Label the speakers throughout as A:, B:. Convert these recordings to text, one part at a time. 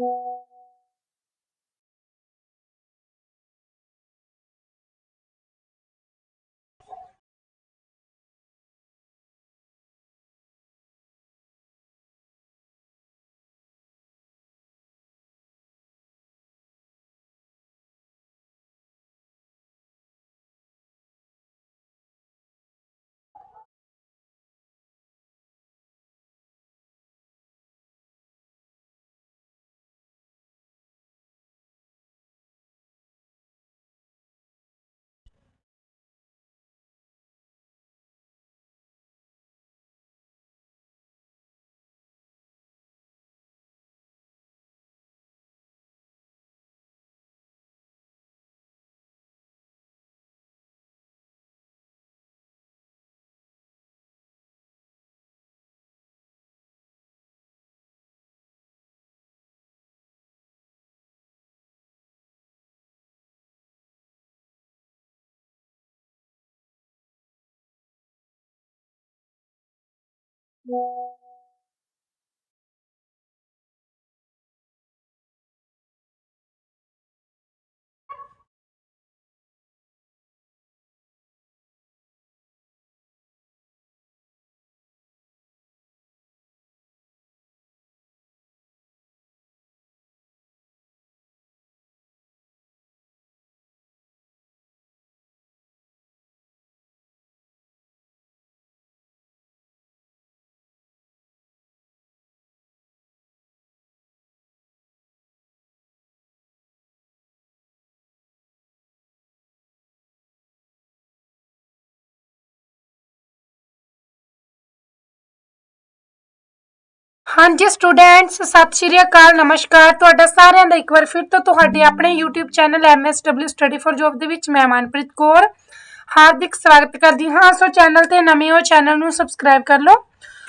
A: Thank you. Thank you. ਹਾਂਜੀ students ਸਤਿ ਸ਼੍ਰੀ ਅਕਾਲ, ਨਮਸਕਾਰ। ਤੁਹਾਡਾ ਸਾਰਿਆਂ ਦਾ ਇੱਕ ਵਾਰ ਫਿਰ ਤੋਂ ਤੁਹਾਡੇ ਆਪਣੇ YouTube channel MSW study for Job ਦੇ ਵਿੱਚ ਮੈਂ ਮਨਪ੍ਰੀਤ ਕੌਰ ਹਾਰਦਿਕ ਸਵਾਗਤ ਕਰਦੀ ਹਾਂ। ਸੋ ਚੈਨਲ ਤੇ ਨਵੇਂ ਹੋ ਚੈਨਲ ਨੂੰ ਸਬਸਕ੍ਰਾਈਬ ਕਰ ਲਓ।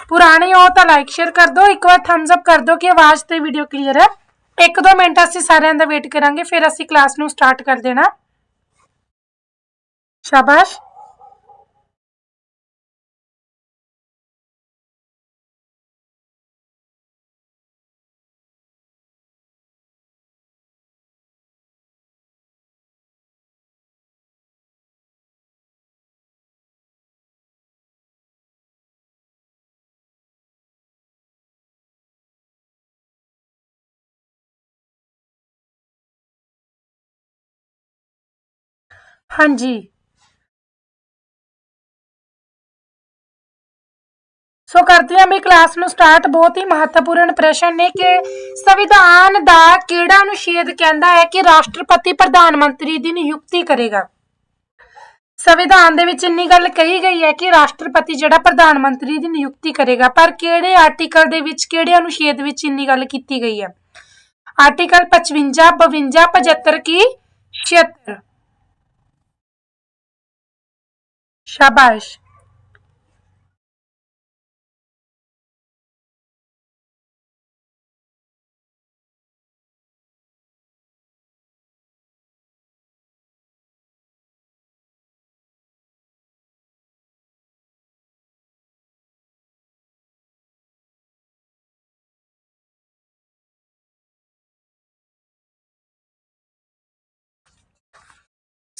A: ਪੁਰਾਣੇ ਹੋ ਤਾਂ ਲਾਈਕ ਸ਼ੇਅਰ ਕਰ ਦਿਓ। ਇੱਕ ਵਾਰ ਥੰਬਸ ਅਪ ਕਰ ਦਿਓ ਕਿ ਆਵਾਜ਼ ਤੇ ਵੀਡੀਓ ਕਲੀਅਰ ਹੈ। ਇੱਕ ਦੋ ਮਿੰਟ ਅਸੀਂ ਸਾਰਿਆਂ ਦਾ ਵੇਟ ਕਰਾਂਗੇ, ਫਿਰ ਅਸੀਂ ਕਲਾਸ ਨੂੰ ਸਟਾਰਟ ਕਰ ਦੇਣਾ। ਸ਼ਾਬਾਸ਼। ਹਾਂਜੀ। ਸੋ ਕਰਦੇ ਹਾਂ ਵੀ ਕਲਾਸ ਨੂੰ ਸਟਾਰਟ ਬਹੁਤ ਹੀ ਮਹੱਤਵਪੂਰਨ ਪ੍ਰਸ਼ਨ ਨੇ ਕਿ ਸੰਵਿਧਾਨ ਦਾ ਕਿਹੜਾ ਅਨੁਛੇਦ ਕਹਿੰਦਾ ਹੈ ਕਿ ਰਾਸ਼ਟਰਪਤੀ ਪ੍ਰਧਾਨ ਮੰਤਰੀ ਦੀ ਨਿਯੁਕਤੀ ਕਰੇਗਾ? ਸੰਵਿਧਾਨ ਦੇ ਵਿੱਚ ਇੰਨੀ ਗੱਲ ਕਹੀ ਗਈ ਹੈ ਕਿ ਰਾਸ਼ਟਰਪਤੀ ਜਿਹੜਾ ਪ੍ਰਧਾਨ ਮੰਤਰੀ ਦੀ ਨਿਯੁਕਤੀ ਕਰੇਗਾ, ਪਰ ਕਿਹੜੇ ਆਰਟੀਕਲ ਦੇ ਵਿੱਚ, ਕਿਹੜੇ ਅਨੁਛੇਦ ਵਿੱਚ ਇੰਨੀ ਗੱਲ ਕੀਤੀ ਗਈ ਹੈ? ਆਰਟੀਕਲ 55 52 75 ਕੀ? 76 Shabbat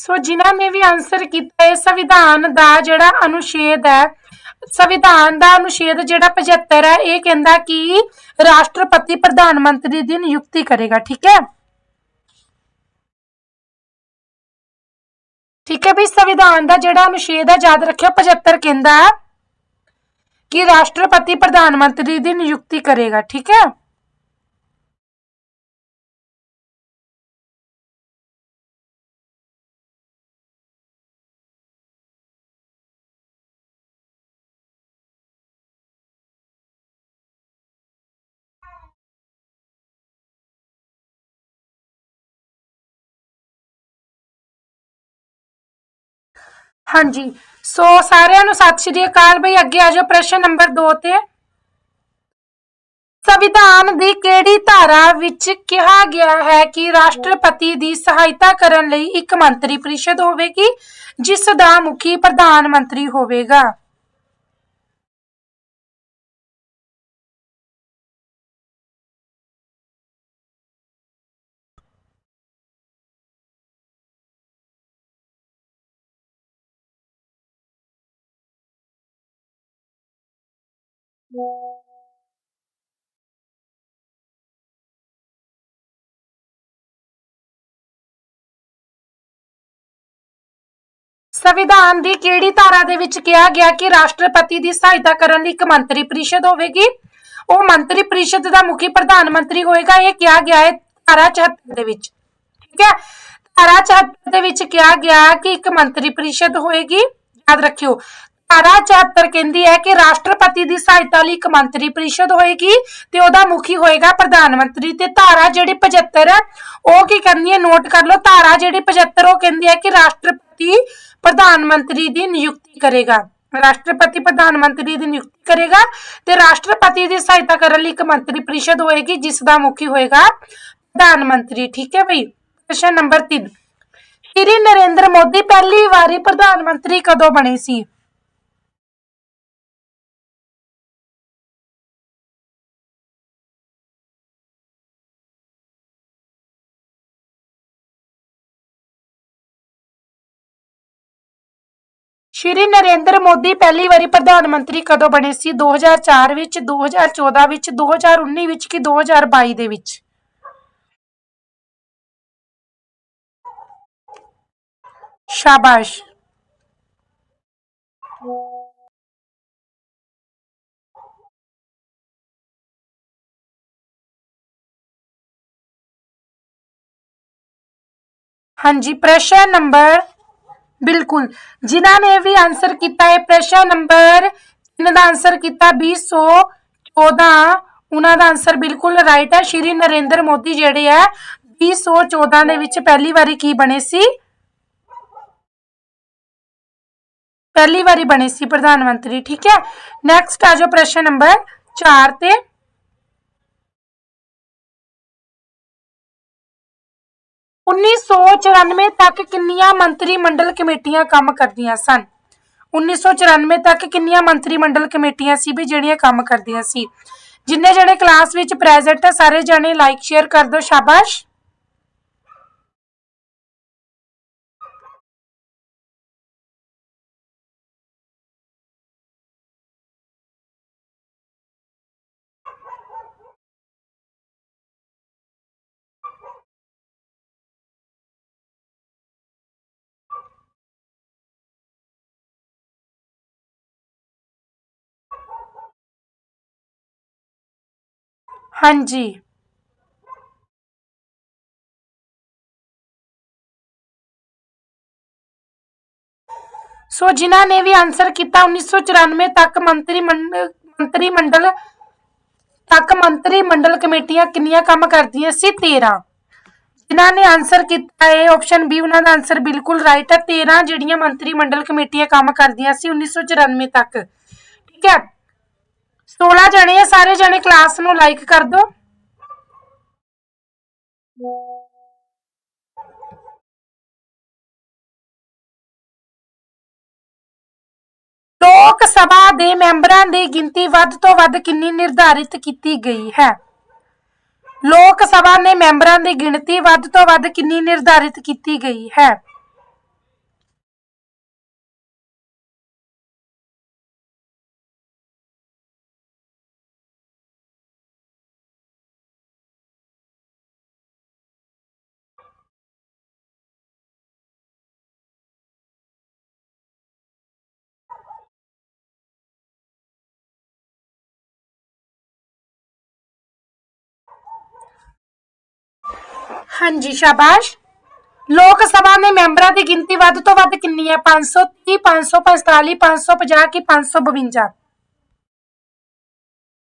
A: ਸੋ ਜਿਨ੍ਹਾਂ ਨੇ ਵੀ ਆਨਸਰ ਕੀਤਾ ਹੈ ਸੰਵਿਧਾਨ ਦਾ ਜਿਹੜਾ ਅਨੁਛੇਦ ਹੈ, ਸੰਵਿਧਾਨ ਦਾ ਅਨੁਛੇਦ ਜਿਹੜਾ 75 ਹੈ, ਇਹ ਕਹਿੰਦਾ ਕਿ ਰਾਸ਼ਟਰਪਤੀ ਪ੍ਰਧਾਨ ਮੰਤਰੀ ਦੀ ਨਿਯੁਕਤੀ ਕਰੇਗਾ, ਠੀਕ ਹੈ? ਠੀਕ ਹੈ ਵੀ ਸੰਵਿਧਾਨ ਦਾ ਜਿਹੜਾ ਅਨੁਛੇਦ ਹੈ, ਯਾਦ ਰੱਖਿਓ 75 ਕਹਿੰਦਾ ਕਿ ਰਾਸ਼ਟਰਪਤੀ ਪ੍ਰਧਾਨ ਮੰਤਰੀ ਦੀ ਨਿਯੁਕਤੀ ਕਰੇਗਾ, ਠੀਕ ਹੈ? ਹਾਂਜੀ। ਸੋ ਸਾਰਿਆਂ ਨੂੰ ਸਤਿ ਸ਼੍ਰੀ ਅਕਾਲ ਬਈ, ਅੱਗੇ ਆ ਜਾਓ ਪ੍ਰਸ਼ਨ ਨੰਬਰ 2 ਤੇ। ਸੰਵਿਧਾਨ ਦੀ ਕਿਹੜੀ ਧਾਰਾ ਵਿੱਚ ਕਿਹਾ ਗਿਆ ਹੈ ਕਿ ਰਾਸ਼ਟਰਪਤੀ ਦੀ ਸਹਾਇਤਾ ਕਰਨ ਲਈ ਇੱਕ ਮੰਤਰੀ ਪਰਿਸ਼ਦ ਹੋਵੇਗੀ, ਜਿਸ ਦਾ ਮੁਖੀ ਪ੍ਰਧਾਨ ਮੰਤਰੀ ਹੋਵੇਗਾ? ਸੰਵਿਧਾਨ ਦੀ ਕਿਹੜੀ ਧਾਰਾ ਦੇ ਵਿੱਚ ਕਿਹਾ ਗਿਆ ਕਿ ਰਾਸ਼ਟਰਪਤੀ ਦੀ ਸਹਾਇਤਾ ਕਰਨ ਲਈ ਇੱਕ ਮੰਤਰੀ ਪ੍ਰੀਸ਼ਦ ਹੋਵੇਗੀ? ਉਹ ਮੰਤਰੀ ਪ੍ਰੀਸ਼ਦ ਦਾ ਮੁਖੀ ਪ੍ਰਧਾਨ ਮੰਤਰੀ ਹੋਏਗਾ, ਇਹ ਕਿਹਾ ਗਿਆ ਹੈ ਧਾਰਾ 74 ਦੇ ਵਿੱਚ। ਠੀਕ ਹੈ? ਧਾਰਾ 74 ਦੇ ਵਿੱਚ ਕਿਹਾ ਗਿਆ ਕਿ ਇੱਕ ਮੰਤਰੀ ਪ੍ਰੀਸ਼ਦ ਹੋਏਗੀ। ਯਾਦ ਰੱਖਿਓ, ਧਾਰਾ 74 ਕਹਿੰਦੀ ਹੈ ਕਿ ਰਾਸ਼ਟਰਪਤੀ ਦੀ ਸਹਾਇਤਾ ਲਈ ਇੱਕ ਮੰਤਰੀ ਪ੍ਰੀਸ਼ਦ ਹੋਏਗੀ ਤੇ ਉਹਦਾ ਮੁਖੀ ਹੋਏਗਾ ਪ੍ਰਧਾਨ ਮੰਤਰੀ। ਤੇ ਧਾਰਾ ਜਿਹੜੀ 75 ਹੈ, ਉਹ ਕੀ ਕਰਨੀ ਹੈ? ਨੋਟ ਕਰ ਲਓ, ਧਾਰਾ ਜਿਹੜੀ 75 ਉਹ ਕਹਿੰਦੀ ਹੈ ਕਿ ਰਾਸ਼ਟਰਪਤੀ ਪ੍ਰਧਾਨ ਮੰਤਰੀ ਦੀ ਨਿਯੁਕਤੀ ਕਰੇਗਾ। ਰਾਸ਼ਟਰਪਤੀ ਪ੍ਰਧਾਨ ਮੰਤਰੀ ਦੀ ਨਿਯੁਕਤੀ ਕਰੇਗਾ ਤੇ ਰਾਸ਼ਟਰਪਤੀ ਦੀ ਸਹਾਇਤਾ ਕਰਨ ਲਈ ਇੱਕ ਮੰਤਰੀ ਪਰਿਸ਼ਦ ਹੋਏਗੀ, ਜਿਸ ਦਾ ਮੁਖੀ ਹੋਏਗਾ ਪ੍ਰਧਾਨ ਮੰਤਰੀ। ਠੀਕ ਹੈ ਬਈ? ਪ੍ਰਸ਼ਨ ਨੰਬਰ 3 ਸ਼੍ਰੀ ਨਰਿੰਦਰ ਮੋਦੀ ਪਹਿਲੀ ਵਾਰੀ ਪ੍ਰਧਾਨ ਮੰਤਰੀ ਕਦੋਂ ਬਣੇ ਸੀ? ਸ਼੍ਰੀ ਨਰਿੰਦਰ ਮੋਦੀ ਪਹਿਲੀ ਵਾਰੀ ਪ੍ਰਧਾਨ ਮੰਤਰੀ ਕਦੋਂ ਬਣੇ ਸੀ? 2004 ਵਿੱਚ 2014 ਵਿੱਚ 2019 ਵਿੱਚ ਕਿ 2022 ਦੇ ਵਿੱਚ? ਸ਼ਾਬਾਸ਼। ਹਾਂਜੀ, ਪ੍ਰਸ਼ਨ ਨੰਬਰ ਬਿਲਕੁਲ। ਜਿਨ੍ਹਾਂ ਨੇ ਵੀ ਆਨਸਰ ਕੀਤਾ ਹੈ, ਪ੍ਰਸ਼ਨ ਨੰਬਰ ਇਹਨਾਂ ਦਾ ਆਨਸਰ ਕੀਤਾ 2014 ਉਹਨਾਂ ਦਾ ਆਨਸਰ ਬਿਲਕੁਲ ਰਾਈਟ ਹੈ। ਸ਼੍ਰੀ ਨਰਿੰਦਰ ਮੋਦੀ ਜਿਹੜੇ ਹੈ 2014 ਦੇ ਵਿੱਚ ਪਹਿਲੀ ਵਾਰੀ ਕੀ ਬਣੇ ਸੀ? ਪਹਿਲੀ ਵਾਰੀ ਬਣੇ ਸੀ ਪ੍ਰਧਾਨ ਮੰਤਰੀ, ਠੀਕ ਹੈ। ਨੈਕਸਟ ਆ ਜਾਓ ਪ੍ਰਸ਼ਨ ਨੰਬਰ 4 ਤੇ। ਉੱਨੀ ਸੌ ਚੁਰਾਨਵੇਂ ਤੱਕ ਕਿੰਨੀਆਂ ਮੰਤਰੀ ਮੰਡਲ ਕਮੇਟੀਆਂ ਕੰਮ ਕਰਦੀਆਂ ਸਨ? 1994 ਤੱਕ ਕਿੰਨੀਆਂ ਮੰਤਰੀ ਮੰਡਲ ਕਮੇਟੀਆਂ ਸੀ ਵੀ ਜਿਹੜੀਆਂ ਕੰਮ ਕਰਦੀਆਂ ਸੀ? ਜਿੰਨੇ ਜਣੇ ਕਲਾਸ ਵਿੱਚ ਪ੍ਰੈਜ਼ੈਂਟ ਹੈ ਸਾਰੇ ਜਣੇ ਲਾਈਕ ਸ਼ੇਅਰ ਕਰ ਦਿਓ, ਸ਼ਾਬਾਸ਼! ਹਾਂਜੀ ਸੋ ਜਿਨ੍ਹਾਂ ਨੇ ਵੀ ਆਨਸਰ ਕੀਤਾ 1994 ਤੱਕ ਮੰਤਰੀ ਮੰਡ- ਮੰਤਰੀ ਮੰਡਲ ਤੱਕ ਮੰਤਰੀ ਮੰਡਲ ਕਮੇਟੀਆਂ ਕਿੰਨੀਆਂ ਕੰਮ ਕਰਦੀਆਂ ਸੀ 13 ਜਿਨ੍ਹਾਂ ਨੇ ਆਨਸਰ ਕੀਤਾ ਹੈ ਆਪਸ਼ਨ ਬੀ ਉਹਨਾਂ ਦਾ ਆਨਸਰ ਬਿਲਕੁਲ ਰਾਈਟ ਹੈ 13 ਜਿਹੜੀਆਂ ਮੰਤਰੀ ਮੰਡਲ ਕਮੇਟੀਆਂ ਕੰਮ ਕਰਦੀਆਂ ਸੀ 1994 ਤੱਕ ਠੀਕ ਹੈ 16 ਜਣੇ ਆ, ਸਾਰੇ ਜਣੇ ਕਲਾਸ ਨੂੰ ਲਾਈਕ ਕਰ ਦਿਓ ਲੋਕ ਸਭਾ ਦੇ ਮੈਂਬਰਾਂ ਦੀ ਗਿਣਤੀ ਵੱਧ ਤੋਂ ਵੱਧ ਕਿੰਨੀ ਨਿਰਧਾਰਿਤ ਕੀਤੀ ਗਈ ਹੈ? ਲੋਕ ਸਭਾ ਨੇ ਮੈਂਬਰਾਂ ਦੀ ਗਿਣਤੀ ਵੱਧ ਤੋਂ ਵੱਧ ਕਿੰਨੀ ਨਿਰਧਾਰਿਤ ਕੀਤੀ ਗਈ ਹੈ? ਹਾਂਜੀ, ਸ਼ਾਬਾਸ਼। ਲੋਕ ਸਭਾ ਨੇ ਮੈਂਬਰਾਂ ਦੀ ਗਿਣਤੀ ਵੱਧ ਤੋਂ ਵੱਧ ਕਿੰਨੀ ਹੈ? 530 545 550 ਕਿ 552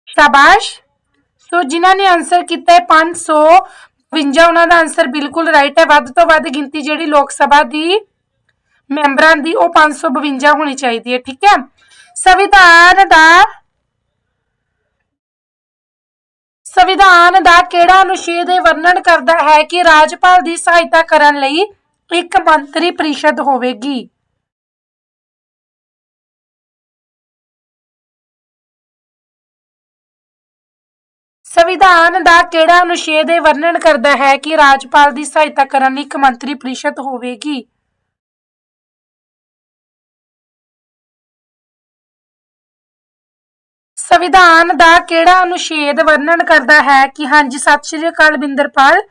A: ਸ਼ਾਬਾਸ਼। ਸੋ ਜਿਨ੍ਹਾਂ ਨੇ ਆਨਸਰ ਕੀਤਾ ਹੈ 552 ਉਹਨਾਂ ਦਾ ਆਨਸਰ ਬਿਲਕੁਲ ਰਾਈਟ ਹੈ। ਵੱਧ ਤੋਂ ਵੱਧ ਗਿਣਤੀ ਜਿਹੜੀ ਲੋਕ ਸਭਾ ਦੀ ਮੈਂਬਰਾਂ ਦੀ, ਉਹ 552 ਹੋਣੀ ਚਾਹੀਦੀ ਹੈ, ਠੀਕ ਹੈ? ਸੰਵਿਧਾਨ ਦਾ ਸੰਵਿਧਾਨ ਦਾ ਕਿਹੜਾ ਅਨੁਛੇਦ ਇਹ ਵਰਣਨ ਕਰਦਾ ਹੈ ਕਿ ਰਾਜਪਾਲ ਦੀ ਸਹਾਇਤਾ ਕਰਨ ਲਈ ਇੱਕ ਮੰਤਰੀ ਪ੍ਰੀਸ਼ਦ ਹੋਵੇਗੀ? ਸੰਵਿਧਾਨ ਦਾ ਕਿਹੜਾ ਅਨੁਛੇਦ ਇਹ ਵਰਣਨ ਕਰਦਾ ਹੈ ਕਿ ਰਾਜਪਾਲ ਦੀ ਸਹਾਇਤਾ ਕਰਨ ਲਈ ਇੱਕ ਮੰਤਰੀ ਪਰਿਸ਼ਦ ਹੋਵੇਗੀ? ਸੰਵਿਧਾਨ ਦਾ ਕਿਹੜਾ ਅਨੁਛੇਦ ਵਰਣਨ ਕਰਦਾ ਹੈ ਕਿ ਹਾਂਜੀ, ਸਤਿ ਸ਼੍ਰੀ ਅਕਾਲ ਬਿੰਦਰਪਾਲ।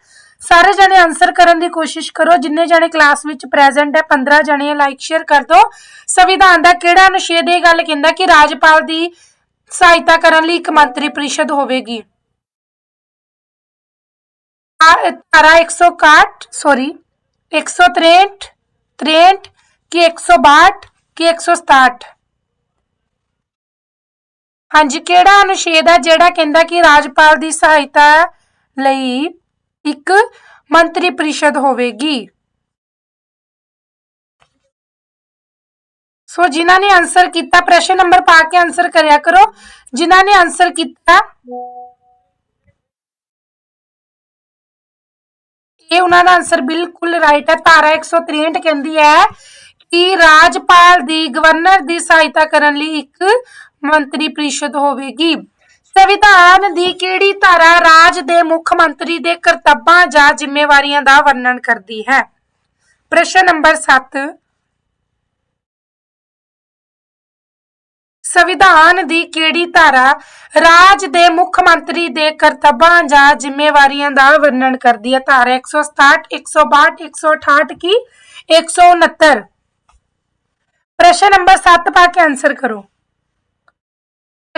A: ਸਾਰੇ ਜਣੇ ਆਨਸਰ ਕਰਨ ਦੀ ਕੋਸ਼ਿਸ਼ ਕਰੋ। ਜਿੰਨੇ ਜਣੇ ਕਲਾਸ ਵਿੱਚ ਪ੍ਰੈਜ਼ੈਂਟ ਹੈ 15 ਜਣੇ ਲਾਈਕ ਸ਼ੇਅਰ ਕਰ ਦਿਓ। ਸੰਵਿਧਾਨ ਦਾ ਕਿਹੜਾ ਅਨੁਛੇਦ ਇਹ ਗੱਲ ਕਹਿੰਦਾ ਕਿ ਰਾਜਪਾਲ ਦੀ ਸਹਾਇਤਾ ਕਰਨ ਲਈ ਇੱਕ ਮੰਤਰੀ ਪਰਿਸ਼ਦ ਹੋਵੇਗੀ। ਆ- ਧਾਰਾ 161 ਸੌਰੀ 163 63 ਕਿ 162 ਕਿ 167 ਹਾਂਜੀ, ਕਿਹੜਾ ਅਨੁਛੇਦ ਹੈ ਜਿਹੜਾ ਕਹਿੰਦਾ ਕਿ ਰਾਜਪਾਲ ਦੀ ਸਹਾਇਤਾ ਲਈ ਇੱਕ ਮੰਤਰੀ ਪ੍ਰੀਸ਼ਦ ਹੋਵੇਗੀ? ਸੋ ਜਿਨ੍ਹਾਂ ਨੇ ਆਨਸਰ ਕੀਤਾ, ਪ੍ਰਸ਼ਨ ਨੰਬਰ ਪਾ ਕੇ ਆਨਸਰ ਕਰਿਆ ਕਰੋ। ਜਿਨ੍ਹਾਂ ਨੇ ਆਨਸਰ ਕੀਤਾ, ਇਹ ਉਹਨਾਂ ਦਾ ਆਨਸਰ ਬਿਲਕੁਲ ਰਾਈਟ ਹੈ ਧਾਰਾ 163 ਕਹਿੰਦੀ ਹੈ ਕਿ ਰਾਜਪਾਲ ਦੀ ਗਵਰਨਰ ਦੀ ਸਹਾਇਤਾ ਕਰਨ ਲਈ ਇੱਕ ਮੰਤਰੀ ਪ੍ਰੀਸ਼ਦ ਹੋਵੇਗੀ। ਸੰਵਿਧਾਨ ਦੀ ਕਿਹੜੀ ਧਾਰਾ ਰਾਜ ਦੇ ਮੁੱਖ ਮੰਤਰੀ ਦੇ ਕਰਤੱਬਾਂ ਜਾਂ ਜ਼ਿੰਮੇਵਾਰੀਆਂ ਦਾ ਵਰਣਨ ਕਰਦੀ ਹੈ? ਪ੍ਰਸ਼ਨ ਨੰਬਰ 7 ਸੰਵਿਧਾਨ ਦੀ ਕਿਹੜੀ ਧਾਰਾ ਰਾਜ ਦੇ ਮੁੱਖ ਮੰਤਰੀ ਦੇ ਕਰਤੱਬਾਂ ਜਾਂ ਜ਼ਿੰਮੇਵਾਰੀਆਂ ਦਾ ਵਰਣਨ ਕਰਦੀ ਹੈ? ਧਾਰਾ 167 162 168 ਕੀ? 169 ਪ੍ਰਸ਼ਨ ਨੰਬਰ 7 ਪਾ ਕੇ ਆਨਸਰ ਕਰੋ।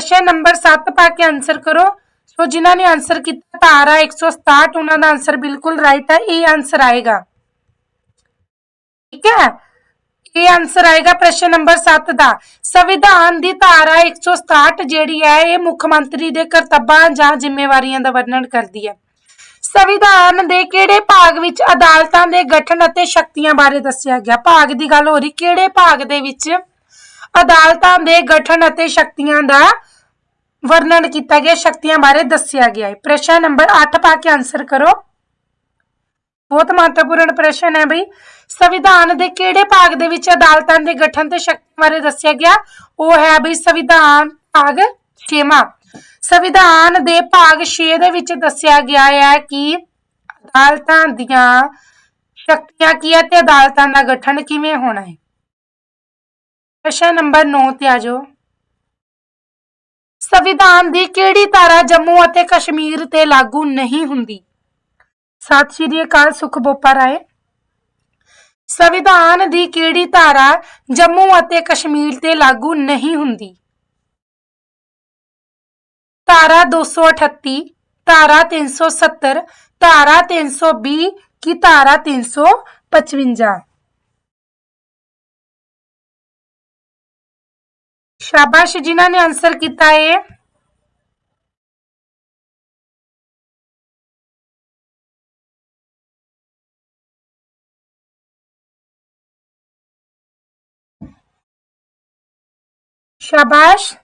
A: ਪ੍ਰਸ਼ਨ ਨੰਬਰ 7 ਪਾ ਕੇ ਆਨਸਰ ਕਰੋ। ਸੋ ਜਿਨ੍ਹਾਂ ਨੇ ਆਨਸਰ ਕੀਤਾ, ਧਾਰਾ 167 ਉਹਨਾਂ ਦਾ ਆਨਸਰ ਬਿਲਕੁਲ ਰਾਈਟ ਹੈ ਇਹ ਆਨਸਰ ਆਏਗਾ। ਠੀਕ ਹੈ? ਇਹ ਆਨਸਰ ਆਏਗਾ ਪ੍ਰਸ਼ਨ ਨੰਬਰ 7 ਦਾ। ਸੰਵਿਧਾਨ ਦੀ ਧਾਰਾ 167 ਜਿਹੜੀ ਹੈ, ਇਹ ਮੁੱਖ ਮੰਤਰੀ ਦੇ ਕਰਤੱਵਾਂ ਜਾਂ ਜ਼ਿੰਮੇਵਾਰੀਆਂ ਦਾ ਵਰਣਨ ਕਰਦੀ ਹੈ। ਸੰਵਿਧਾਨ ਦੇ ਕਿਹੜੇ ਭਾਗ ਵਿੱਚ ਅਦਾਲਤਾਂ ਦੇ ਗਠਨ ਅਤੇ ਸ਼ਕਤੀਆਂ ਬਾਰੇ ਦੱਸਿਆ ਗਿਆ? ਭਾਗ ਦੀ ਗੱਲ ਹੋ ਰਹੀ। ਕਿਹੜੇ ਭਾਗ ਦੇ ਵਿੱਚ ਅਦਾਲਤਾਂ ਦੇ ਗਠਨ ਅਤੇ ਸ਼ਕਤੀਆਂ ਦਾ ਵਰਣਨ ਕੀਤਾ ਗਿਆ, ਸ਼ਕਤੀਆਂ ਬਾਰੇ ਦੱਸਿਆ ਗਿਆ ਹੈ। ਪ੍ਰਸ਼ਨ ਨੰਬਰ 8 ਪਾ ਕੇ ਆਨਸਰ ਕਰੋ। ਬਹੁਤ ਮਹੱਤਵਪੂਰਨ ਪ੍ਰਸ਼ਨ ਹੈ ਬਈ। ਸੰਵਿਧਾਨ ਦੇ ਕਿਹੜੇ ਭਾਗ ਦੇ ਵਿੱਚ ਅਦਾਲਤਾਂ ਦੇ ਗਠਨ ਤੇ ਸ਼ਕਤੀ ਬਾਰੇ ਦੱਸਿਆ ਗਿਆ? ਉਹ ਹੈ ਬਈ ਸੰਵਿਧਾਨ ਭਾਗ 6ਵਾਂ ਸੰਵਿਧਾਨ ਦੇ ਭਾਗ 6 ਦੇ ਵਿੱਚ ਦੱਸਿਆ ਗਿਆ ਹੈ ਕਿ ਅਦਾਲਤਾਂ ਦੀਆਂ ਸ਼ਕਤੀਆਂ ਕੀ ਹੈ ਤੇ ਅਦਾਲਤਾਂ ਦਾ ਗਠਨ ਕਿਵੇਂ ਹੋਣਾ ਹੈ? ਪ੍ਰਸ਼ਨ ਨੰਬਰ 9 ਤੇ ਆ ਜਾਓ। ਸੰਵਿਧਾਨ ਦੀ ਕਿਹੜੀ ਧਾਰਾ ਜੰਮੂ ਅਤੇ ਕਸ਼ਮੀਰ ਤੇ ਲਾਗੂ ਨਹੀਂ ਹੁੰਦੀ? ਸਤਿ ਸ਼੍ਰੀ ਅਕਾਲ, ਸੁਖ ਬੋਪਾ ਰਾਏ। ਸੰਵਿਧਾਨ ਦੀ ਕਿਹੜੀ ਧਾਰਾ ਜੰਮੂ ਅਤੇ ਕਸ਼ਮੀਰ ਤੇ ਲਾਗੂ ਨਹੀਂ ਹੁੰਦੀ? ਧਾਰਾ 238 ਧਾਰਾ 370 ਧਾਰਾ 320 ਕੀ ਧਾਰਾ 355 शाबाश जिन्होंने आंसर किया है। शाबाश।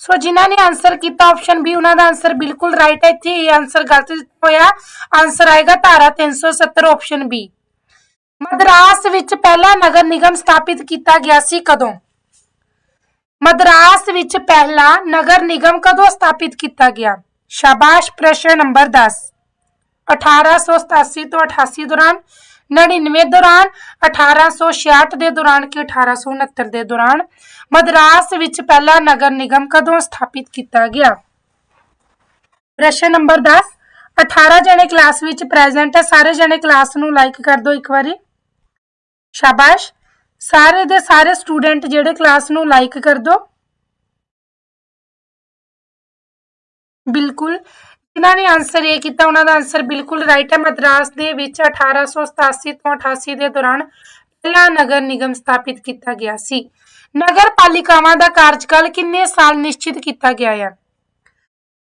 A: ਸੋ ਜਿਨ੍ਹਾਂ ਨੇ ਆਨਸਰ ਕੀਤਾ ਆਪਸ਼ਨ ਬੀ ਉਹਨਾਂ ਦਾ ਆਨਸਰ ਬਿਲਕੁਲ ਰਾਈਟ ਹੈ। ਇੱਥੇ ਇਹ ਆਨਸਰ ਗਲਤ ਦਿੱਤਾ ਹੋਇਆ। ਆਨਸਰ ਆਏਗਾ ਧਾਰਾ 370 ਆਪਸ਼ਨ ਬੀ ਮਦਰਾਸ ਵਿੱਚ ਪਹਿਲਾ ਨਗਰ ਨਿਗਮ ਸਥਾਪਿਤ ਕੀਤਾ ਗਿਆ ਸੀ ਕਦੋਂ? ਮਦਰਾਸ ਵਿੱਚ ਪਹਿਲਾ ਨਗਰ ਨਿਗਮ ਕਦੋਂ ਸਥਾਪਿਤ ਕੀਤਾ ਗਿਆ? ਸ਼ਾਬਾਸ਼, ਪ੍ਰਸ਼ਨ ਨੰਬਰ 10 1887 ਤੋਂ 88 ਦੌਰਾਨ 99 ਦੌਰਾਨ 1866 ਦੇ ਦੌਰਾਨ ਕਿ 1869 ਦੇ ਦੌਰਾਨ, ਮਦਰਾਸ ਵਿੱਚ ਪਹਿਲਾ ਨਗਰ ਨਿਗਮ ਕਦੋਂ ਸਥਾਪਿਤ ਕੀਤਾ ਗਿਆ? ਪ੍ਰਸ਼ਨ ਨੰਬਰ 10 18 ਜਣੇ ਕਲਾਸ ਵਿੱਚ ਪ੍ਰੈਜ਼ੈਂਟ ਹੈ। ਸਾਰੇ ਜਣੇ ਕਲਾਸ ਨੂੰ ਲਾਈਕ ਕਰ ਦਿਓ ਇੱਕ ਵਾਰੀ। ਸ਼ਾਬਾਸ਼। ਸਾਰੇ ਦੇ ਸਾਰੇ ਸਟੂਡੈਂਟ ਜਿਹੜੇ ਕਲਾਸ ਨੂੰ ਲਾਈਕ ਕਰ ਦਿਓ। ਬਿਲਕੁਲ। ਇਹਨਾਂ ਨੇ ਆਨਸਰ ਇਹ ਕੀਤਾ, ਉਹਨਾਂ ਦਾ ਆਨਸਰ ਬਿਲਕੁਲ ਰਾਈਟ ਹੈ। ਮਦਰਾਸ ਦੇ ਵਿੱਚ 1887 ਤੋਂ 88 ਦੇ ਦੌਰਾਨ ਪਹਿਲਾ ਨਗਰ ਨਿਗਮ ਸਥਾਪਿਤ ਕੀਤਾ ਗਿਆ ਸੀ। ਨਗਰ ਪਾਲਿਕਾਵਾਂ ਦਾ ਕਾਰਜਕਾਲ ਕਿੰਨੇ ਸਾਲ ਨਿਸ਼ਚਿਤ ਕੀਤਾ ਗਿਆ ਹੈ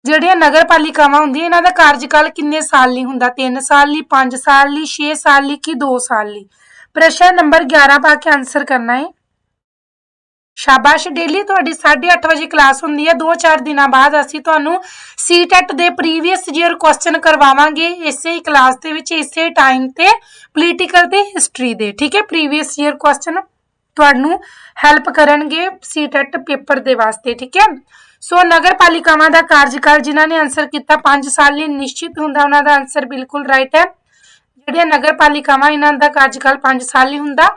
A: ਜਿਹੜੀਆਂ ਨਗਰ ਪਾਲਿਕਾਵਾਂ ਹੁੰਦੀਆਂ, ਇਹਨਾਂ ਦਾ ਕਾਰਜਕਾਲ ਕਿੰਨੇ ਸਾਲ ਲਈ ਹੁੰਦਾ? 3 ਸਾਲ ਲਈ 5 ਸਾਲ ਲਈ 6 ਸਾਲ ਲਈ ਕਿ 2 ਸਾਲ ਲਈ? ਪ੍ਰਸ਼ਨ ਨੰਬਰ 11 ਪਾ ਕੇ ਆਨਸਰ ਕਰਨਾ ਹੈ। ਸ਼ਾਬਾਸ਼ ਡੇਲੀ, ਤੁਹਾਡੀ 8:30 ਵਜੇ ਕਲਾਸ ਹੁੰਦੀ ਹੈ। 2-4 ਦਿਨਾਂ ਬਾਅਦ ਅਸੀਂ ਤੁਹਾਨੂੰ ਸੀਟੈਟ ਦੇ ਪ੍ਰੀਵੀਅਸ ਈਅਰ ਕੁਐਸਚਨ ਕਰਵਾਵਾਂਗੇ। ਇਸੇ ਹੀ ਕਲਾਸ ਦੇ ਵਿੱਚ, ਇਸੇ ਟਾਈਮ ਤੇ ਪੋਲੀਟੀਕਲ ਤੇ ਹਿਸਟਰੀ ਦੇ, ਠੀਕ ਹੈ? ਪ੍ਰੀਵੀਅਸ ਈਅਰ ਕੁਐਸਚਨ ਤੁਹਾਨੂੰ ਹੈਲਪ ਕਰਨਗੇ ਸੀਟੈਟ ਪੇਪਰ ਦੇ ਵਾਸਤੇ, ਠੀਕ ਹੈ? ਸੋ ਨਗਰ ਪਾਲਿਕਾਵਾਂ ਦਾ ਕਾਰਜਕਾਲ, ਜਿਨ੍ਹਾਂ ਨੇ ਆਨਸਰ ਕੀਤਾ 5 ਸਾਲ ਲਈ ਨਿਸ਼ਚਿਤ ਹੁੰਦਾ, ਉਹਨਾਂ ਦਾ ਆਨਸਰ ਬਿਲਕੁਲ ਰਾਈਟ ਹੈ। ਜਿਹੜੀਆਂ ਨਗਰ ਪਾਲਿਕਾਵਾਂ ਇਹਨਾਂ ਦਾ ਕਾਰਜਕਾਲ 5 ਸਾਲ ਲਈ ਹੁੰਦਾ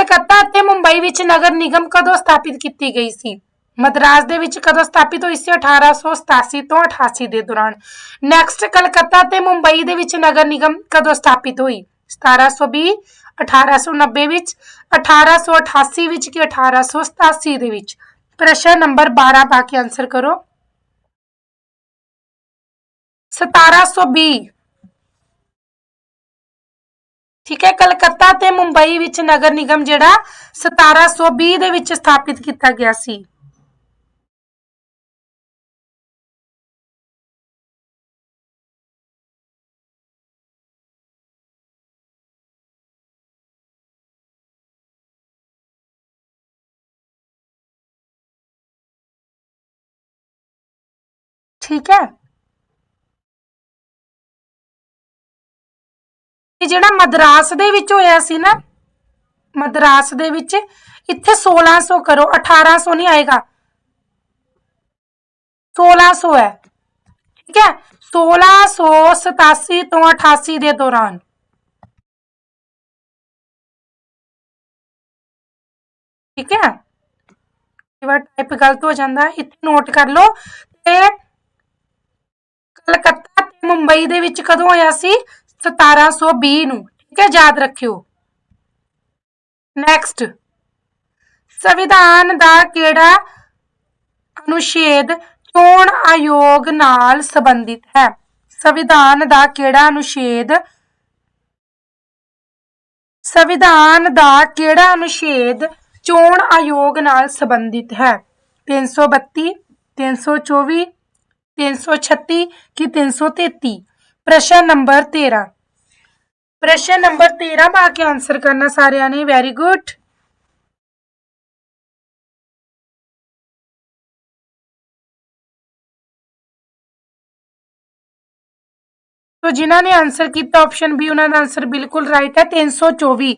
A: ਕਲਕੱਤਾ ਅਤੇ ਮੁੰਬਈ ਵਿੱਚ ਨਗਰ ਨਿਗਮ ਕਦੋਂ ਸਥਾਪਿਤ ਕੀਤੀ ਗਈ ਸੀ? ਮਦਰਾਸ ਦੇ ਵਿੱਚ ਕਦੋਂ ਸਥਾਪਿਤ ਹੋਈ ਸੀ? 1887 ਤੋਂ 88 ਦੇ ਦੌਰਾਨ। ਨੈਕਸਟ ਕਲਕੱਤਾ ਤੇ ਮੁੰਬਈ ਦੇ ਵਿੱਚ ਨਗਰ ਨਿਗਮ ਕਦੋਂ ਸਥਾਪਿਤ ਹੋਈ? 1720 1890 ਵਿੱਚ 1888 ਵਿੱਚ ਕਿ 1887 ਦੇ ਵਿੱਚ? ਪ੍ਰਸ਼ਨ ਨੰਬਰ 12 ਪਾ ਕੇ ਆਨਸਰ ਕਰੋ। 1720 ਠੀਕ ਹੈ, ਕਲਕੱਤਾ ਤੇ ਮੁੰਬਈ ਵਿੱਚ ਨਗਰ ਨਿਗਮ ਜਿਹੜਾ 1720 ਦੇ ਵਿੱਚ ਸਥਾਪਿਤ ਕੀਤਾ ਗਿਆ ਸੀ। ਠੀਕ ਹੈ। ਇਹ ਜਿਹੜਾ ਮਦਰਾਸ ਦੇ ਵਿੱਚ ਹੋਇਆ ਸੀ ਨਾ, ਮਦਰਾਸ ਦੇ ਵਿੱਚ, ਇੱਥੇ 1600 ਕਰੋ 1800 ਨਹੀਂ ਆਏਗਾ। 1600 ਹੈ। ਠੀਕ ਹੈ? 1687 ਤੋਂ 88 ਦੇ ਦੌਰਾਨ। ਠੀਕ ਹੈ? ਇਹ ਵਾਰ ਟਾਈਪ ਗਲਤ ਹੋ ਜਾਂਦਾ, ਇੱਥੇ ਨੋਟ ਕਰ ਲਓ। ਤੇ ਕਲਕੱਤਾ ਤੇ ਮੁੰਬਈ ਦੇ ਵਿੱਚ ਕਦੋਂ ਹੋਇਆ ਸੀ? 1720 ਨੂੰ, ਠੀਕ ਹੈ, ਯਾਦ ਰੱਖਿਓ। ਨੈਕਸਟ ਸੰਵਿਧਾਨ ਦਾ ਕਿਹੜਾ ਅਨੁਛੇਦ ਚੋਣ ਆਯੋਗ ਨਾਲ ਸੰਬੰਧਿਤ ਹੈ? ਸੰਵਿਧਾਨ ਦਾ ਕਿਹੜਾ ਅਨੁਛੇਦ? ਸੰਵਿਧਾਨ ਦਾ ਕਿਹੜਾ ਅਨੁਛੇਦ ਚੋਣ ਆਯੋਗ ਨਾਲ ਸੰਬੰਧਿਤ ਹੈ? 332 324 336 ਕਿ 333 ਪ੍ਰਸ਼ਨ ਨੰਬਰ 13 ਪ੍ਰਸ਼ਨ ਨੰਬਰ 13 ਪਾ ਕੇ ਆਨਸਰ ਕਰਨਾ ਸਾਰਿਆਂ ਨੇ। ਵੈਰੀ ਗੁੱਡ ਤੋ ਜਿਨ੍ਹਾਂ ਨੇ ਆਨਸਰ ਕੀਤਾ ਆਪਸ਼ਨ ਬੀ ਉਹਨਾਂ ਦਾ ਆਨਸਰ ਬਿਲਕੁਲ ਰਾਈਟ ਹੈ। 324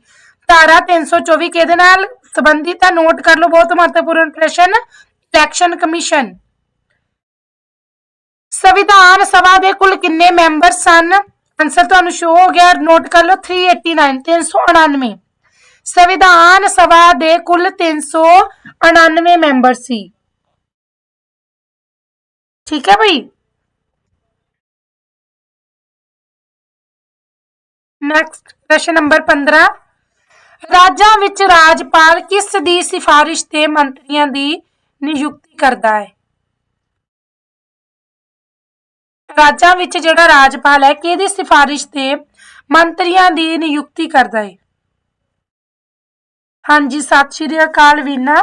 A: ਧਾਰਾ 324 ਕਿਹਦੇ ਨਾਲ? ਸੰਬੰਧਿਤ ਹੈ ਨੋਟ ਕਰ ਲਓ। ਬਹੁਤ ਮਹੱਤਵਪੂਰਨ ਪ੍ਰਸ਼ਨ। ਇਲੈਕਸ਼ਨ ਕਮਿਸ਼ਨ ਸੰਵਿਧਾਨ ਸਭਾ ਦੇ ਕੁੱਲ ਕਿੰਨੇ ਮੈਂਬਰ ਸਨ? ਆਨਸਰ ਤੁਹਾਨੂੰ ਸ਼ੋ ਹੋ ਗਿਆ। ਨੋਟ ਕਰ ਲਓ 389 399 ਸੰਵਿਧਾਨ ਸਭਾ ਦੇ ਕੁੱਲ 399 ਮੈਂਬਰ ਸੀ। ਠੀਕ ਹੈ ਭਾਈ ਨੈਕਸਟ ਪ੍ਰਸ਼ਨ ਨੰਬਰ 15 ਰਾਜਾਂ ਵਿੱਚ ਰਾਜਪਾਲ ਕਿਸ ਦੀ ਸਿਫਾਰਿਸ਼ ਤੇ ਮੰਤਰੀਆਂ ਦੀ ਨਿਯੁਕਤੀ ਕਰਦਾ ਹੈ? ਰਾਜਾਂ ਵਿੱਚ ਜਿਹੜਾ ਰਾਜਪਾਲ ਹੈ, ਕਿਹਦੀ ਸਿਫਾਰਿਸ਼ ਤੇ ਮੰਤਰੀਆਂ ਦੀ ਨਿਯੁਕਤੀ ਕਰਦਾ ਹੈ ਹਾਂਜੀ, ਸਤਿ ਸ਼੍ਰੀ ਅਕਾਲ ਵੀਨਾ।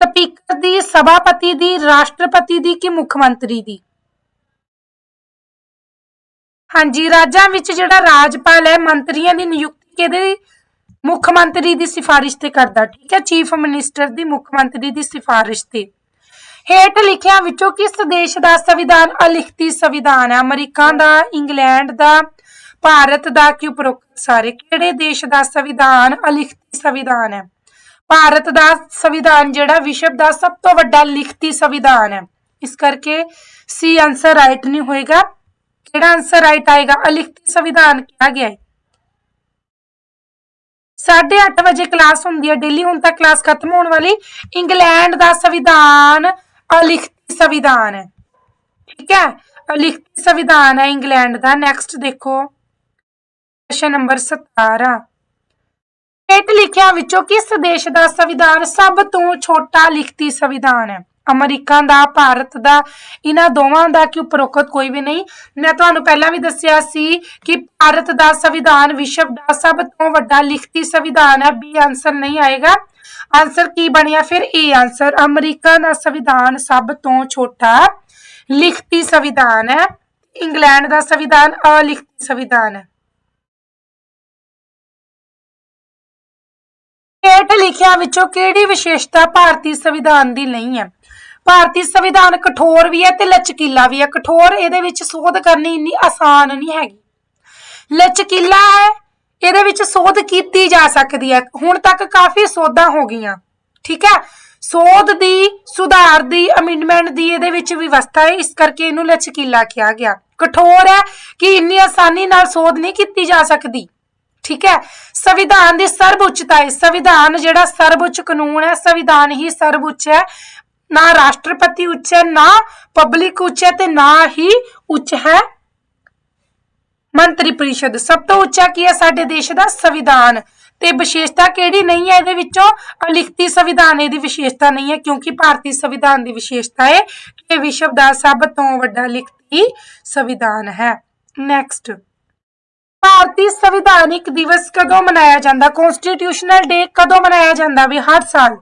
A: ਸਪੀਕਰ ਦੀ, ਸਭਾਪਤੀ ਦੀ, ਰਾਸ਼ਟਰਪਤੀ ਦੀ ਕਿ ਮੁੱਖ ਮੰਤਰੀ ਦੀ? ਹਾਂਜੀ, ਰਾਜਾਂ ਵਿੱਚ ਜਿਹੜਾ ਰਾਜਪਾਲ ਹੈ, ਮੰਤਰੀਆਂ ਦੀ ਨਿਯੁਕਤੀ ਕਿਹਦੇ ਮੁੱਖ ਮੰਤਰੀ ਦੀ ਸਿਫਾਰਿਸ਼ ਤੇ ਕਰਦਾ? ਠੀਕ ਹੈ, ਚੀਫ ਮਿਨਿਸਟਰ ਦੀ ਮੁੱਖ ਮੰਤਰੀ ਦੀ ਸਿਫਾਰਿਸ਼ ਤੇ। ਹੇਠ ਲਿਖਿਆਂ ਵਿੱਚੋਂ ਕਿਸ ਦੇਸ਼ ਦਾ ਸੰਵਿਧਾਨ ਅਲਿਖਤੀ ਸੰਵਿਧਾਨ ਹੈ? ਅਮਰੀਕਾ ਦਾ, ਇੰਗਲੈਂਡ ਦਾ, ਭਾਰਤ ਦਾ ਕਿ ਉਪਰੋਕਤ? ਸਾਰੇ ਕਿਹੜੇ ਦੇਸ਼ ਦਾ ਸੰਵਿਧਾਨ ਅਲਿਖਤੀ ਸੰਵਿਧਾਨ ਹੈ? ਭਾਰਤ ਦਾ ਸੰਵਿਧਾਨ ਜਿਹੜਾ ਵਿਸ਼ਵ ਦਾ ਸਭ ਤੋਂ ਵੱਡਾ ਲਿਖਤੀ ਸੰਵਿਧਾਨ ਹੈ। ਇਸ ਕਰਕੇ ਸੀ ਆਨਸਰ ਰਾਈਟ ਨਹੀਂ ਹੋਏਗਾ। ਕਿਹੜਾ ਆਨਸਰ ਰਾਈਟ ਆਏਗਾ? ਅਲਿਖਤੀ ਸੰਵਿਧਾਨ ਕਿਹਾ ਗਿਆ ਹੈ। 8:30 ਵਜੇ ਕਲਾਸ ਹੁੰਦੀ ਹੈ। ਡੇਲੀ ਹੁਣ ਤੱਕ ਕਲਾਸ ਖਤਮ ਹੋਣ ਵਾਲੀ। ਇੰਗਲੈਂਡ ਦਾ ਸੰਵਿਧਾਨ ਅਲਿਖਤੀ ਸੰਵਿਧਾਨ ਹੈ ਠੀਕ ਹੈ ਅਲਿਖਤੀ ਸੰਵਿਧਾਨ ਹੈ ਇੰਗਲੈਂਡ ਦਾ ਨੈਕਸਟ ਦੇਖੋ ਪ੍ਰਸ਼ਨ ਨੰਬਰ 17 ਹੇਠ ਲਿਖਿਆਂ ਵਿੱਚੋਂ ਕਿਸ ਦੇਸ਼ ਦਾ ਸੰਵਿਧਾਨ ਸਭ ਤੋਂ ਛੋਟਾ ਲਿਖਤੀ ਸੰਵਿਧਾਨ ਹੈ ਅਮਰੀਕਾ ਦਾ, ਭਾਰਤ ਦਾ, ਇਹਨਾਂ ਦੋਵਾਂ ਦਾ ਕਿ ਉਪਰੋਕਤ ਕੋਈ ਵੀ ਨਹੀਂ। ਮੈਂ ਤੁਹਾਨੂੰ ਪਹਿਲਾਂ ਵੀ ਦੱਸਿਆ ਸੀ ਕਿ ਭਾਰਤ ਦਾ ਸੰਵਿਧਾਨ ਵਿਸ਼ਵ ਦਾ ਸਭ ਤੋਂ ਵੱਡਾ ਲਿਖਤੀ ਸੰਵਿਧਾਨ ਹੈ। ਬੀ ਆਨਸਰ ਨਹੀਂ ਆਏਗਾ। ਆਨਸਰ ਕੀ ਬਣਿਆ? ਫਿਰ ਏ ਆਨਸਰ। ਅਮਰੀਕਾ ਦਾ ਸੰਵਿਧਾਨ ਸਭ ਤੋਂ ਛੋਟਾ ਲਿਖਤੀ ਸੰਵਿਧਾਨ ਹੈ। ਇੰਗਲੈਂਡ ਦਾ ਸੰਵਿਧਾਨ ਅਲਿਖਤੀ ਸੰਵਿਧਾਨ ਹੈ। ਹੇਠ ਲਿਖਿਆਂ ਵਿੱਚੋਂ ਕਿਹੜੀ ਵਿਸ਼ੇਸ਼ਤਾ ਭਾਰਤੀ ਸੰਵਿਧਾਨ ਦੀ ਨਹੀਂ ਹੈ? ਭਾਰਤੀ ਸੰਵਿਧਾਨ ਕਠੋਰ ਵੀ ਹੈ ਤੇ ਲਚਕੀਲਾ ਵੀ ਹੈ। ਕਠੋਰ ਇਹਦੇ ਵਿੱਚ ਸੋਧ ਕਰਨੀ ਇੰਨੀ ਆਸਾਨ ਨਹੀਂ ਹੈਗੀ। ਲਚਕੀਲਾ ਹੈ, ਇਹਦੇ ਵਿੱਚ ਸੋਧ ਕੀਤੀ ਜਾ ਸਕਦੀ ਹੈ। ਹੁਣ ਤੱਕ ਕਾਫੀ ਸੋਧਾਂ ਹੋ ਗਈਆਂ, ਠੀਕ ਹੈ? ਸੋਧ ਦੀ, ਸੁਧਾਰ ਦੀ ਅਮੈਂਡਮੈਂਟ ਦੀ ਇਹਦੇ ਵਿੱਚ ਵਿਵਸਥਾ ਹੈ। ਇਸ ਕਰਕੇ ਇਹਨੂੰ ਲਚਕੀਲਾ ਕਿਹਾ ਗਿਆ। ਕਠੋਰ ਹੈ ਕਿ ਇੰਨੀ ਆਸਾਨੀ ਨਾਲ ਸੋਧ ਨਹੀਂ ਕੀਤੀ ਜਾ ਸਕਦੀ, ਠੀਕ ਹੈ? ਸੰਵਿਧਾਨ ਦੀ ਸਰਵਉੱਚਤਾ ਹੈ। ਸੰਵਿਧਾਨ ਜਿਹੜਾ ਸਰਵਉੱਚ ਕਾਨੂੰਨ ਹੈ, ਸੰਵਿਧਾਨ ਹੀ ਸਰਵਉੱਚ ਹੈ। ਨਾ ਰਾਸ਼ਟਰਪਤੀ ਉੱਚ ਹੈ, ਨਾ ਪਬਲਿਕ ਉੱਚ ਹੈ ਤੇ ਨਾ ਹੀ ਉੱਚ ਹੈ। ਮੰਤਰੀ ਪਰਿਸ਼ਦ, ਸਭ ਤੋਂ ਉੱਚਾ ਕੀ ਹੈ ਸਾਡੇ ਦੇਸ਼ ਦਾ? ਸੰਵਿਧਾਨ। ਤੇ ਵਿਸ਼ੇਸ਼ਤਾ ਕਿਹੜੀ ਨਹੀਂ ਹੈ ਇਹਦੇ ਵਿੱਚੋਂ? ਲਿਖਤੀ ਸੰਵਿਧਾਨ, ਇਹਦੀ ਵਿਸ਼ੇਸ਼ਤਾ ਨਹੀਂ ਹੈ, ਕਿਉਂਕਿ ਭਾਰਤੀ ਸੰਵਿਧਾਨ ਦੀ ਵਿਸ਼ੇਸ਼ਤਾ ਹੈ ਕਿ ਇਹ ਵਿਸ਼ਵ ਦਾ ਸਭ ਤੋਂ ਵੱਡਾ ਲਿਖਤੀ ਸੰਵਿਧਾਨ ਹੈ। ਨੈਕਸਟ ਭਾਰਤੀ ਸੰਵਿਧਾਨਿਕ ਦਿਵਸ ਕਦੋਂ ਮਨਾਇਆ ਜਾਂਦਾ? ਕਨਸਟੀਟਿਊਸ਼ਨਲ ਡੇ ਕਦੋਂ ਮਨਾਇਆ ਜਾਂਦਾ ਵੀ? ਹਰ ਸਾਲ।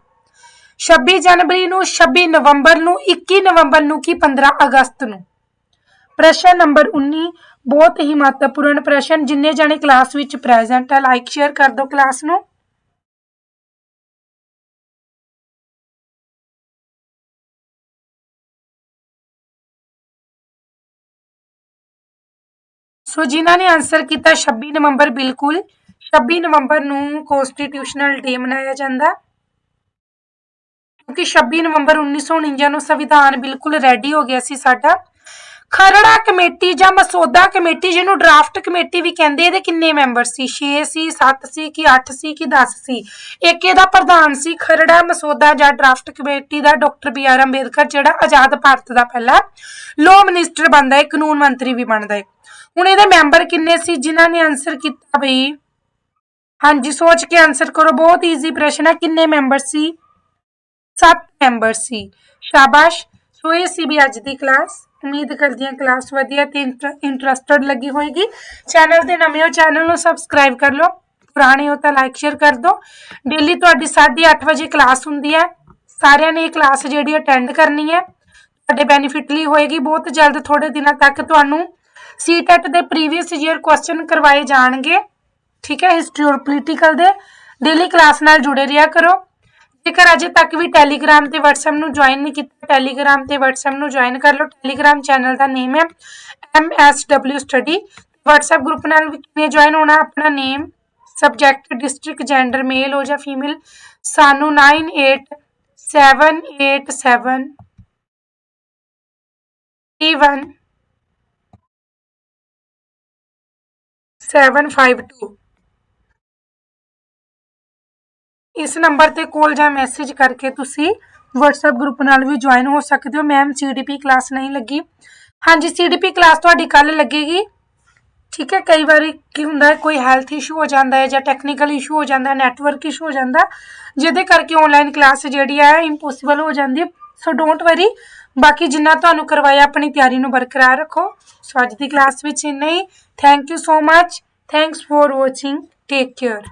A: 26 ਜਨਵਰੀ ਨੂੰ 26 ਨਵੰਬਰ ਨੂੰ 21 ਨਵੰਬਰ ਨੂੰ ਕੀ 15 ਅਗਸਤ ਨੂੰ? ਪ੍ਰਸ਼ਨ ਨੰਬਰ 19 ਬਹੁਤ ਹੀ ਮਹੱਤਵਪੂਰਨ ਪ੍ਰਸ਼ਨ, ਜਿੰਨੇ ਜਾਣੇ ਕਲਾਸ ਵਿੱਚ ਪ੍ਰੈਜ਼ੈਂਟ ਹੈ ਲਾਈਕ ਸ਼ੇਅਰ ਕਰ ਦਿਓ ਕਲਾਸ ਨੂੰ। ਸੋ ਜਿਨ੍ਹਾਂ ਨੇ ਆਨਸਰ ਕੀਤਾ 26 ਨਵੰਬਰ ਬਿਲਕੁਲ 26 ਨਵੰਬਰ ਨੂੰ ਕਨਸਟੀਟਿਊਸ਼ਨਲ ਡੇ ਮਨਾਇਆ ਜਾਂਦਾ। ਕਿਉਂਕਿ 26 ਨਵੰਬਰ 1949 ਨੂੰ ਸੰਵਿਧਾਨ ਬਿਲਕੁਲ ਰੈਡੀ ਹੋ ਗਿਆ ਸੀ ਸਾਡਾ। ਖਰੜਾ ਕਮੇਟੀ ਜਾਂ ਮਸੌਦਾ ਕਮੇਟੀ ਜਿਹਨੂੰ ਡਰਾਫਟ ਕਮੇਟੀ ਵੀ ਕਹਿੰਦੇ, ਇਹਦੇ ਕਿੰਨੇ ਮੈਂਬਰ ਸੀ? 6 ਸੀ 7 ਸੀ ਕਿ 8 ਸੀ ਕਿ 10 ਸੀ? ਇੱਕ ਇਹਦਾ ਪ੍ਰਧਾਨ ਸੀ ਖਰੜਾ ਮਸੌਦਾ ਜਾਂ ਡਰਾਫਟ ਕਮੇਟੀ ਦਾ ਡਾਕਟਰ ਬੀ ਆਰ ਅੰਬੇਦਕਰ, ਜਿਹੜਾ ਆਜ਼ਾਦ ਭਾਰਤ ਦਾ ਪਹਿਲਾ ਲੋ ਮਿਨਿਸਟਰ ਬਣਦਾ ਹੈ, ਕਾਨੂੰਨ ਮੰਤਰੀ ਵੀ ਬਣਦਾ ਹੈ। ਹੁਣ ਇਹਦੇ ਮੈਂਬਰ ਕਿੰਨੇ ਸੀ? ਜਿਨ੍ਹਾਂ ਨੇ ਆਨਸਰ ਕੀਤਾ ਬਈ? ਹਾਂਜੀ, ਸੋਚ ਕੇ ਆਨਸਰ ਕਰੋ, ਬਹੁਤ ਈਜ਼ੀ ਪ੍ਰਸ਼ਨ ਹੈ, ਕਿੰਨੇ ਮੈਂਬਰ ਸੀ? 7 ਮੈਂਬਰ ਸੀ। ਸ਼ਾਬਾਸ਼ ਸੋ ਇਹ ਸੀ ਵੀ ਅੱਜ ਦੀ ਕਲਾਸ ਉਮੀਦ ਕਰਦੀ ਹਾਂ ਕਲਾਸ ਵਧੀਆ ਤੇ ਇੰਟਰਸਟਡ ਲੱਗੀ ਹੋਏਗੀ। ਚੈਨਲ ਦੇ ਨਵੇਂ ਹੋ ਚੈਨਲ ਨੂੰ ਸਬਸਕ੍ਰਾਈਬ ਕਰ ਲਓ। ਪੁਰਾਣੇ ਹੋ ਤਾਂ ਲਾਈਕ ਸ਼ੇਅਰ ਕਰ ਦਿਓ। ਡੇਲੀ ਤੁਹਾਡੀ 8:30 ਵਜੇ ਕਲਾਸ ਹੁੰਦੀ ਹੈ। ਸਾਰਿਆਂ ਨੇ ਇਹ ਕਲਾਸ ਜਿਹੜੀ ਅਟੈਂਡ ਕਰਨੀ ਹੈ। ਤੁਹਾਡੇ ਬੈਨੀਫਿਟ ਲਈ ਹੋਏਗੀ। ਬਹੁਤ ਜਲਦ ਥੋੜੇ ਦਿਨਾਂ ਤੱਕ ਤੁਹਾਨੂੰ ਸੀਟੈਟ ਦੇ ਪ੍ਰੀਵੀਅਸ ਈਅਰ ਕੁਐਸਚਨ ਕਰਵਾਏ ਜਾਣਗੇ। ਠੀਕ ਹੈ ਹਿਸਟਰੀ ਔਰ ਪੋਲੀਟੀਕਲ ਦੇ। ਡੇਲੀ ਕਲਾਸ ਨਾਲ ਜੁੜੇ ਰਿਹਾ ਕਰੋ। ਜੇਕਰ ਅਜੇ ਤੱਕ ਵੀ ਟੈਲੀਗ੍ਰਾਮ ਤੇ WhatsApp ਨੂੰ ਜੁਆਇਨ ਨਹੀਂ ਕੀਤਾ ਟੈਲੀਗ੍ਰਾਮ ਤੇ WhatsApp ਨੂੰ ਜੁਆਇਨ ਕਰ ਲਓ। ਟੈਲੀਗ੍ਰਾਮ ਚੈਨਲ ਦਾ ਨੇਮ ਹੈ MSW ਸਟੱਡੀ WhatsApp ਗਰੁੱਪ ਨਾਲ ਵੀ ਕਿਵੇਂ ਜੁਆਇਨ ਹੋਣਾ, ਆਪਣਾ name subject district gender male ਹੋ ਜਾਂ ਫੀਮੇਲ ਸਾਨੂੰ 98787 E1 752 ਇਸ ਨੰਬਰ ਤੇ ਕਾਲ ਜਾਂ ਮੈਸੇਜ ਕਰਕੇ ਤੁਸੀਂ WhatsApp ਗਰੁੱਪ ਨਾਲ ਵੀ ਜੁਆਇਨ ਹੋ ਸਕਦੇ ਹੋ। ਮੈਮ CDP ਕਲਾਸ ਨਹੀਂ ਲੱਗੀ। ਹਾਂਜੀ CDP ਕਲਾਸ ਤੁਹਾਡੀ ਕੱਲ ਲੱਗੇਗੀ। ਠੀਕ ਹੈ, ਕਈ ਵਾਰੀ ਕੀ ਹੁੰਦਾ ਹੈ ਕੋਈ ਹੈਲਥ ਇਸ਼ੂ ਹੋ ਜਾਂਦਾ ਹੈ ਜਾਂ ਟੈਕਨੀਕਲ ਇਸ਼ੂ ਹੋ ਜਾਂਦਾ ਹੈ ਨੈਟਵਰਕ ਇਸ਼ੂ ਹੋ ਜਾਂਦਾ, ਜਿਹਦੇ ਕਰਕੇ ਆਨਲਾਈਨ ਕਲਾਸ ਜਿਹੜੀ ਹੈ ਇੰਪੋਸੀਬਲ ਹੋ ਜਾਂਦੀ ਹੈ। ਸੋ ਡੋਂਟ ਵਰੀ ਬਾਕੀ ਜਿੰਨਾ ਤੁਹਾਨੂੰ ਕਰਵਾਇਆ, ਆਪਣੀ ਤਿਆਰੀ ਨੂੰ ਬਰਕਰਾਰ ਰੱਖੋ। ਸੋ ਅੱਜ ਦੀ ਕਲਾਸ ਵਿੱਚ ਇੰਨਾ ਹੀ। Thank you so much thanks for watching take care